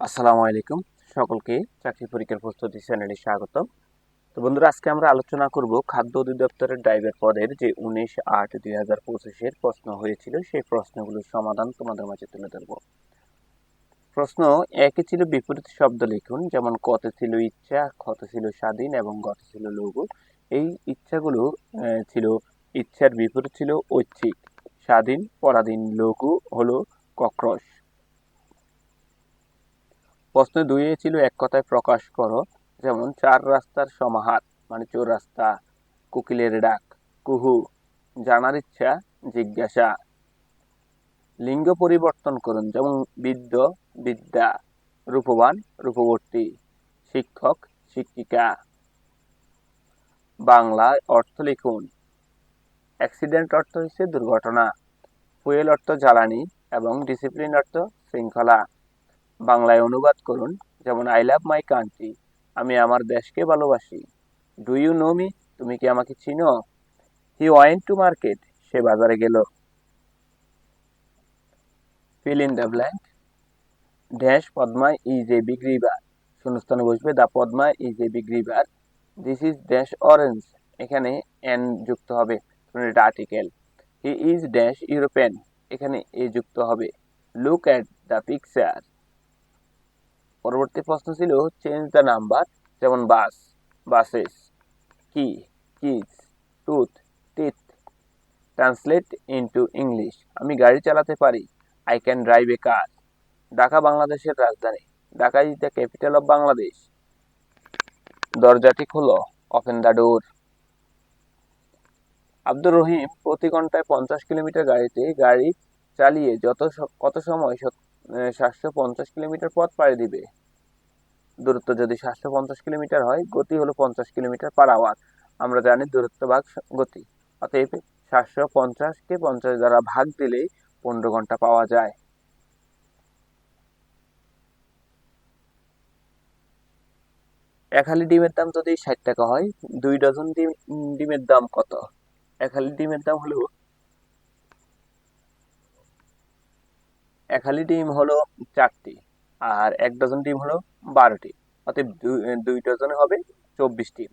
আসসালামু আলাইকুম। সকলকে চাকরি পরীক্ষার প্রস্তুতি চ্যানেলে স্বাগত তো বন্ধুরা, আজকে আমরা আলোচনা করব খাদ্য অধিদপ্তরের ড্রাইভার পদের যে উনিশ আট দুই হাজার পঁচিশের প্রশ্ন হয়েছিল, সেই প্রশ্নগুলোর সমাধান তোমাদের মাঝে তুলে ধরব। প্রশ্ন একই ছিল বিপরীত শব্দ লিখুন, যেমন কত ছিল ইচ্ছা, ক্ষতে ছিল স্বাধীন এবং গতে ছিল লঘু এই ইচ্ছাগুলো ছিল ইচ্ছার বিপরীত ছিল ঐচ্ছিক। স্বাধীন, পরাধীন লঘু হলো কক্রস প্রশ্ন দুইয়ে ছিল, এক কথায় প্রকাশ করো। যেমন, চার রাস্তার সমাহার মানে চৌরাস্তা কোকিলের ডাক, কুহু, জানার ইচ্ছা, জিজ্ঞাসা। লিঙ্গ পরিবর্তন করুন, যেমন বিদ্য, বিদ্যা, রূপবান, রূপবর্তী, শিক্ষক, শিক্ষিকা। বাংলায় অর্থ লিখুন, অ্যাক্সিডেন্ট অর্থ হচ্ছে দুর্ঘটনা, ফুয়েল অর্থ জ্বালানি, এবং ডিসিপ্লিন অর্থ শৃঙ্খলা। বাংলায় অনুবাদ করুন, যেমন আই লাভ মাই কান্ট্রি আমি আমার দেশকে ভালোবাসি ডু ইউ নো মি তুমি কি আমাকে চিনো হি ওয়েন্ট টু মার্কেট সে বাজারে গেল fill in the blank dash Padma is a big river শূন্যস্থানে বসবে the Padma is a big this is dash orange এখানে এন যুক্ত হবে এটা article, he is dash European এখানে এ যুক্ত হবে, লুক অ্যাট দ্য পিকচার পরবর্তী প্রশ্ন ছিল চেঞ্জ দ্য নাম্বার যেমন bus buses key keys tooth teeth translate into English আমি গাড়ি চালাতে পারি I can drive a car Dhaka, বাংলাদেশের রাজধানী। Dhaka is the capital of Bangladesh. দরজাটি খোলো open the door Abdur Rahim প্রতি ঘন্টায় পঞ্চাশ কিলোমিটার গাড়িতে গাড়ি চালিয়ে যত কত সময় সাতশো পঞ্চাশ কিলোমিটার পথ পাড়ি দিবে। দূরত্ব যদি সাতশো পঞ্চাশ কিলোমিটার হয়, গতি হলো পঞ্চাশ কিলোমিটার পার আওয়ার আমরা জানি দূরত্ব ভাগ গতি। অতএব সাতশো পঞ্চাশকে পঞ্চাশ দ্বারা ভাগ দিলেই পনেরো ঘণ্টা পাওয়া যায়। এক হালি ডিমের দাম যদি ষাট টাকা হয়, দুই ডজন ডিম, ডিমের দাম কত? এক হালি ডিমের দাম হলো এক হালি ডিম হলো চারটি আর এক ডজন ডিম হলো বারোটি অতএব দুই ডজনে হবে চব্বিশ ডিম।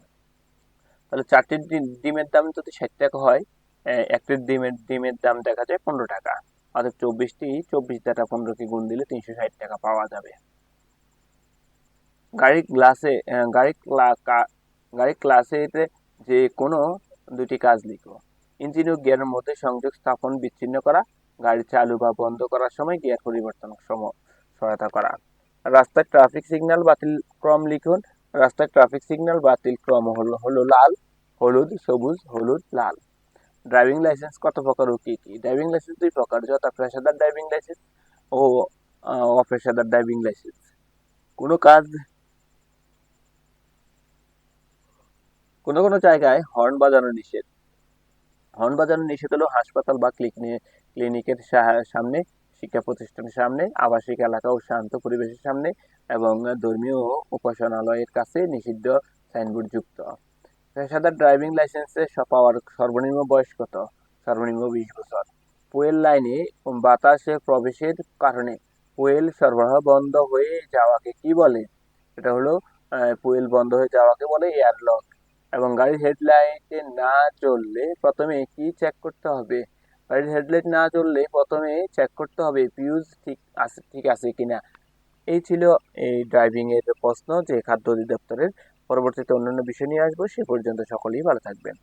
তাহলে চারটি ডিমের দাম যদি ষাট টাকা হয় একটি ডিমের ডিমের দাম দেখা যায় পনেরো টাকা অর্থাৎ চব্বিশটি চব্বিশ দ্বারা পনেরোকে গুণ দিলে তিনশো ষাট টাকা পাওয়া যাবে। গাড়ির আহ, গাড়ির গাড়ির ক্লাসেতে যে কোনো দুটি কাজ লিখো। ইঞ্জিন ও গিয়ারের মধ্যে সংযোগ স্থাপন বিচ্ছিন্ন করা গাড়ি চালু বা বন্ধ করার সময় গিয়ার পরিবর্তন সম, সহায়তা করা। রাস্তায় ট্রাফিক সিগন্যাল বাতিল ক্রম লিখুন। রাস্তায় ট্রাফিক সিগন্যাল বাতিল ক্রম হলো হলো লাল, হলুদ, সবুজ, হলুদ, লাল। ড্রাইভিং লাইসেন্স কত প্রকার ও কি কি? ড্রাইভিং লাইসেন্স দুই প্রকার যথা পেশাদার ড্রাইভিং লাইসেন্স ও অপেশাদার ড্রাইভিং লাইসেন্স কোনো কাজ, কোনো কোনো জায়গায় হর্ন বাজানো নিষেধ। হর্ন বাজানো নিষেধ হলো হাসপাতাল বা ক্লিনি- ক্লিনিকের সামনে, শিক্ষা প্রতিষ্ঠানের সামনে, আবাসিক এলাকা ও শান্ত পরিবেশের সামনে এবং ধর্মীয় উপাসনালয়ের কাছে নিষিদ্ধ সাইনবোর্ড যুক্ত। পেশাদার ড্রাইভিং লাইসেন্সে পাওয়ার সর্বনিম্ন বয়স কত? সর্বনিম্ন বিশ বছর। ফুয়েল লাইনে বাতাসে প্রবেশের কারণে ফুয়েল সরবরাহ বন্ধ হয়ে যাওয়াকে কি বলে? এটা হলো ফুয়েল বন্ধ হয়ে যাওয়াকে বলে এয়ারলক। এবং গাড়ির হেডলাইটে না চললে প্রথমে কি চেক করতে হবে? গাড়ির হেডলাইট না জ্বললে প্রথমে চেক করতে হবে ফিউজ ঠিক আছে ঠিক আছে কিনা। এই ছিল এই ড্রাইভিংয়ের প্রশ্ন যে খাদ্য অধিদপ্তরের। পরবর্তীতে অন্যান্য বিষয় নিয়ে আসব। সে পর্যন্ত সকলেই ভালো থাকবেন।